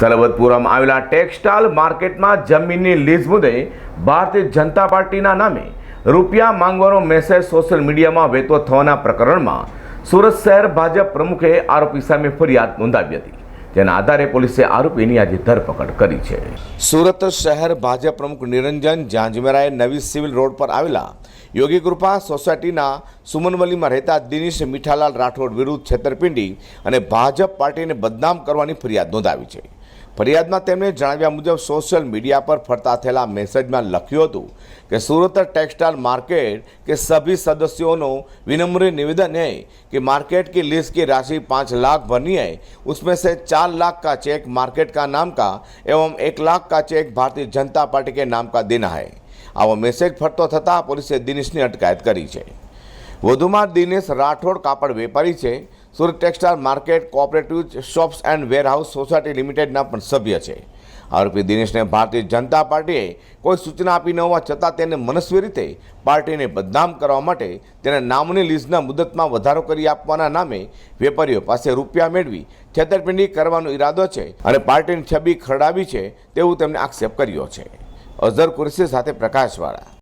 સરબતપુરામાં આવેલા ટેક્સટાઇલ માર્કેટમાં જમીનની લીઝ મુદ્દે ભારતીય જનતા પાર્ટીના નામે રૂપિયા માંગવાનો મેસેજ સોશિયલ મીડિયામાં વહેતો થવાના પ્રકરણમાં સુરત શહેર ભાજપ પ્રમુખે આરોપી સામે ફરિયાદ નોંધાવી હતી. જેના આધારે પોલીસે આરોપીની આજે ધરપકડ કરી છે. સુરત શહેર ભાજપ પ્રમુખ નિરંજન જાંજમેરાએ નવી સિવિલ રોડ પર આવેલા યોગી કૃપા સોસાયટીના સુમનવલીમાં રહેતા દિનેશ મીઠાલાલ રાઠોડ વિરુદ્ધ છેતરપિંડી અને ભાજપ પાર્ટીને બદનામ કરવાની ફરિયાદ નોંધાવી છે. ફરિયાદમાં તેમણે જણાવ્યા મુજબ સોશિયલ મીડિયા પર ફરતા થયેલા મેસેજમાં લખ્યું હતું કે સુરત टेक्सटाइल मार्केट के सभी सदस्यों विनम्र निवेदन है कि मार्केट की लीज की राशि पाँच लाख भरनी है उसमें से चार लाख का चेक मार्केट का नाम का एवं एक लाख का चेक भारतीय जनता पार्टी के नाम का देना है આવો મેસેજ ફરતો થતાં પોલીસે દિનેશની અટકાયત કરી છે વધુમાં દિનેશ રાઠોડ કાપડ વેપારી છે Surat textile market cooperative shops and warehouse society લિમિટેડના પણ સભ્ય છે. આરોપી દિનેશને ભારતીય જનતા પાર્ટીએ કોઈ સૂચના આપી ન હોવા છતાં તેને મનસ્વી રીતે પાર્ટીને બદનામ કરવા માટે તેના નામની લીઝના મુદતમાં વધારો કરી આપવાના નામે વેપારીઓ પાસે રૂપિયા મેળવી છેતરપિંડી કરવાનો ઈરાદો છે અને પાર્ટીની છબી ખરડાવી છે તેવું તેમણે આક્ષેપ કર્યો છે. અઝર કુરશી સાથે પ્રકાશવાળા.